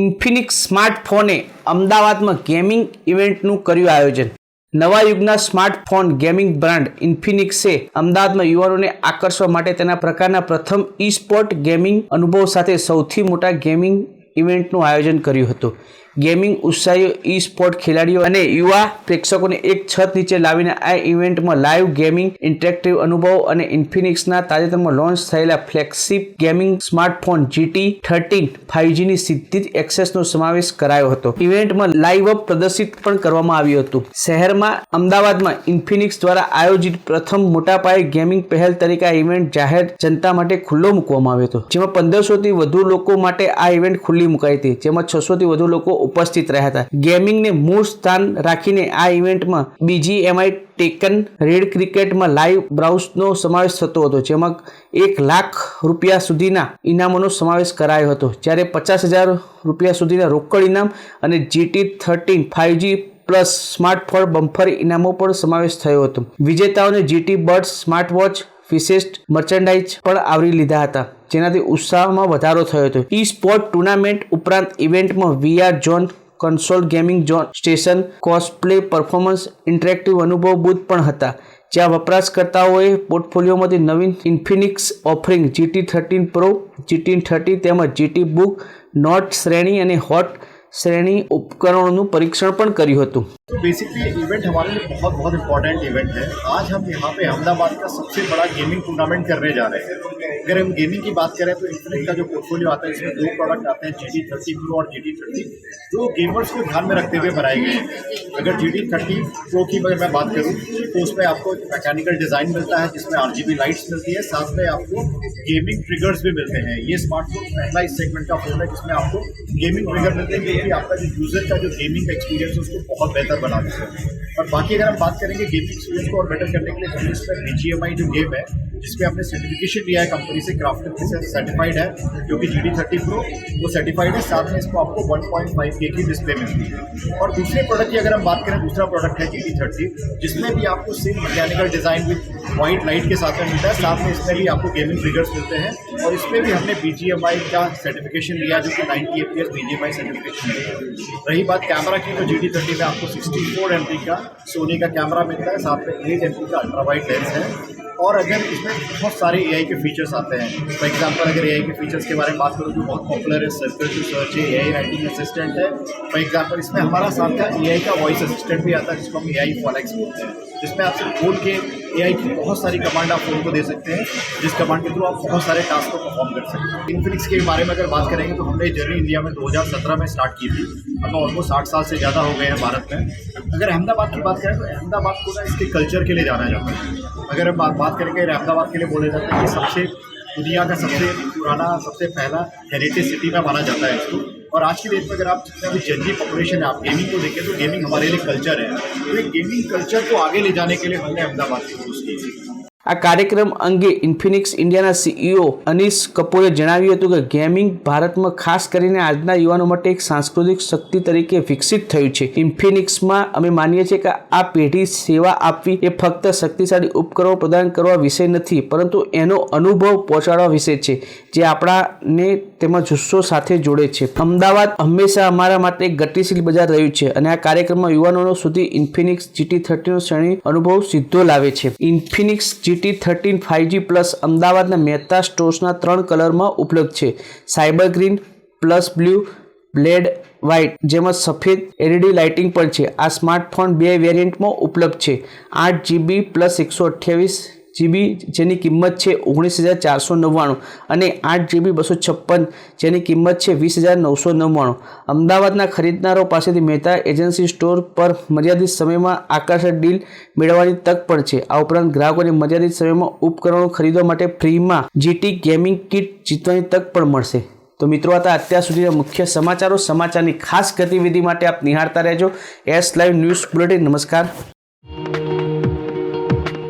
Infinix સ્માર્ટફોને અમદાવાદમાં gaming ઇવેન્ટનું કર્યું આયોજન નવા યુગના સ્માર્ટફોન ગેમિંગ બ્રાન્ડ ઇન્ફિનિક્સે અમદાવાદમાં યુવાનોને આકર્ષવા માટે તેના પ્રકારના પ્રથમ ઇ સ્પોર્ટ ગેમિંગ અનુભવ સાથે સૌથી મોટા ગેમિંગ ઇવેન્ટનું આયોજન કર્યું હતું ગેમિંગ ઉત્સાહીઓ ઈ સ્પોર્ટ ખેલાડીઓ અને યુવા પ્રેક્ષકોને એક છત નીચે લાવીને આ ઇવેન્ટમાં લાઈવ ગેમિંગ ઇન્ટરેક્ટિવ અનુભવ અને ઇન્ફિનિક્સના તાજેતરમાં લોન્ચ થયેલા ફ્લેક્સિપ ગેમિંગ સ્માર્ટફોન જીટી થર્ટીન ફાઇવજીની સીધી જ એક્સેસનો સમાવેશ કરાયો હતો ઇવેન્ટમાં લાઈવ અપ પ્રદર્શિત પણ કરવામાં આવ્યું હતું શહેરમાં અમદાવાદમાં ઇન્ફિનિક્સ દ્વારા આયોજિત પ્રથમ મોટા પાયે ગેમિંગ પહેલ તરીકે આ ઇવેન્ટ જાહેર જનતા માટે ખુલ્લો મૂકવામાં આવ્યો હતો જેમાં પંદરસોથી વધુ લોકો માટે આ ઇવેન્ટ ખુલ્લી મુકાઈ હતી જેમાં છસોથી વધુ લોકો ઉપસ્થિત રહ્યા હતા ગેમિંગને મૂળ સ્થાન રાખીને આ ઇવેન્ટમાં બીજી એમઆઈ ટેકન રેડ ક્રિકેટમાં લાઈવ બ્રાઉઝનો સમાવેશ થતો હતો જેમાં એક લાખ રૂપિયા સુધીના ઇનામોનો સમાવેશ કરાયો હતો જ્યારે પચાસ હજાર રૂપિયા સુધીના રોકડ ઇનામ અને GT thirteen five G plus smartphone bumper ઇનામો પણ સમાવેશ થયો હતો વિજેતાઓને જીટી બર્ડ સ્માર્ટ વોચ વિશિષ્ટ મર્ચન્ડાઇઝ પણ આવરી લીધા હતા જેનાથી ઉત્સાહમાં વધારો થયો હતો ઈ સ્પોર્ટ ટુર્નામેન્ટ ઉપરાંત ઇવેન્ટમાં VR zone console gaming zone station cosplay performance interactive અનુભવ બૂથ પણ હતા જ્યાં વપરાશકર્તાઓએ પોર્ટફોલિયોમાંથી નવીન Infinix offering GT thirteen pro GT thirty તેમજ જીટી બુક નોટ શ્રેણી અને હોટ श्रेणी उपकरणोंનું પરીક્ષણ પણ કર્યું હતું બેસિફી ઇવેન્ટ અમારો બહુત બહુત ઇમ્પોર્ટન્ટ ઇવેન્ટ છે આજ હમ યહા પે અમદાવાદ કા સબસે બડા ગેમિંગ ટુર્નામેન્ટ કરને જા રહે હે ગરમ ગેમિંગ કી બાત કરે તો ઇટને કા જો પોર્ટફોલિયો આતા હે اسમે દો પ્રોડક્ટ આતે હે જીટી30 પ્રો ઓર જીટી30 જો ગેમર્સ કે ધ્યાન મે રખતે હુએ બનાય ગયા હે અગર જીટી30 પ્રો કી મેર બાત કરું તો ઉસમે આપકો મેકેનિકલ ડિઝાઇન મિલતા હે જિસમે RGB લાઇટ્સ ચલતી હે સાથ મે આપકો ગેમિંગ ટ્રિગર્સ ભી મિલતે હે યે સ્માર્ટફોન ફર્સ્ટ સેગમેન્ટ કા પ્રોડક્ટ હે જિસમે આપકો ગેમિંગ ટ્રિગર મિલતે હે कि आपका जो यूज़र का जो गेमिंग एक्सपीरियंस है उसको बहुत बेहतर बना देते हैं और बाकी अगर हम बात करेंगे गेमिंग एक्सपीरियंस को और बेटर करने के लिए हमने इस पर बी जो गेम है जिसमें हमने सर्टिफिकेशन लिया है कंपनी से क्राफ्ट सर्टिफाइड है जो कि जी डी थर्टी प्रो वो सर्टिफाइड है साथ में इसको आपको वन पॉइंट फाइव के की डिस्प्ले मिलती है और दूसरे प्रोडक्ट की अगर हम बात करें दूसरा प्रोडक्ट है जी डी थर्टी जिसमें भी आपको same mechanical design with white light के साथ में मिलता है साथ में इसमें भी आपको गेमिंग फिगर्स मिलते हैं और इसमें भी हमने बी जी एम आई का सर्टिफिकेशन लिया जो कि ninety F P S B G M I certification रही बात कैमरा की तो जी डी थर्टी में आपको सिक्सटी फोर एम पी का सोनी का कैमरा मिलता है साथ में एट एम पी का अल्ट्रा वाइट लेंस है और अगर इसमें बहुत सारे ए के फीचर्स आते हैं फॉर एग्जांपल अगर ए के फीचर्स के बारे में बात करूँ तो बहुत पॉपुलर है सर्कल टू सर्च है ए आई राइटिंग असिस्टेंट है फॉर एग्जांपल इसमें हमारा साथ का ए का वॉइस असिस्टेंट भी आता है जिसको हम ए आई फॉलेक्स बोलते हैं जिसमें आप सिर्फ बोल के एआई की बहुत सारी कमांड आप फोन को दे सकते हैं जिस कमांड के थ्रू आप बहुत सारे टास्क को परफॉर्म कर सकते हैं इन्फिनिक्स के बारे में अगर बात करेंगे तो हमने जर्नी इंडिया में 2017 में स्टार्ट की थी हमें ऑलमोस्ट साठ साल से ज़्यादा हो गए हैं भारत में अगर अहमदाबाद की बात करें तो अहमदाबाद को ना इसके कल्चर के लिए जाना जाता है अगर हम बात करेंगे अहमदाबाद के लिए बोला जाता है कि सबसे दुनिया का सबसे पुराना सबसे पहला हेरिटेज सिटी में माना जाता है इसको और आज की डेट में अगर आप जितना पॉपुलेशन है आप गेमिंग को देखें तो गेमिंग हमारे लिए कल्चर है तो ये गेमिंग कल्चर को आगे ले जाने के लिए हमने अहमदाबाद की कोशिश की આ કાર્યક્રમ અંગે ઇન્ફિનિક્સ ઇન્ડિયાના સીઈઓ અનિશ કપૂરે જણાવ્યું હતું કે ગેમિંગ ભારતમાં ખાસ કરીને આજના યુવાનો માટે એક સાંસ્કૃતિક શક્તિ તરીકે વિકસિત થયું છે ઇન્ફિનિક્સમાં અમે માનીએ છીએ કે આ પેઢી સેવા આપવી એ ફક્ત શક્તિશાળી ઉપકરણો પ્રદાન કરવા વિષય નથી પરંતુ એનો અનુભવ પહોંચાડવા વિશે છે જે આપણાને તેમાં જુસ્સો સાથે જોડે છે અમદાવાદ હંમેશા અમારા માટે ગતિશીલ બજાર રહ્યું છે અને આ કાર્યક્રમમાં યુવાનો સુધી ઇન્ફિનિક્સ જીટી થર્ટીનો શ્રેણી અનુભવ સીધો લાવે છે Infinix GT thirteen five G plus અમદાવાદના મહેતા સ્ટોર્સના ત્રણ કલરમાં ઉપલબ્ધ છે cyber green plus blue blade white જેમાં સફેદ એલઈડી લાઇટિંગ પણ છે આ સ્માર્ટફોન બે વેરિયન્ટમાં ઉપલબ્ધ છે આઠ જીબી પ્લસ એકસો અઠ્યાવીસ જીબી જેની કિંમત છે ઓગણીસ હજાર ચારસો નવ્વાણું અને આઠ જીબી બસો છપ્પન જેની કિંમત છે વીસ હજાર નવસો નવ્વાણું અમદાવાદના ખરીદનારો પાસેથી મહેતા એજન્સી સ્ટોર પર મર્યાદિત સમયમાં આકર્ષક ડીલ મેળવવાની તક પણ છે આ ઉપરાંત ગ્રાહકોને મર્યાદિત સમયમાં ઉપકરણો ખરીદવા માટે ફ્રીમાં જીટી ગેમિંગ કિટ જીતવાની તક પણ મળશે તો મિત્રો હતા અત્યાર સુધીના મુખ્ય સમાચારો સમાચારની ખાસ ગતિવિધિ માટે આપ નિહાળતા રહેજો એસ લાઈવ ન્યૂઝ બુલેટિન નમસ્કાર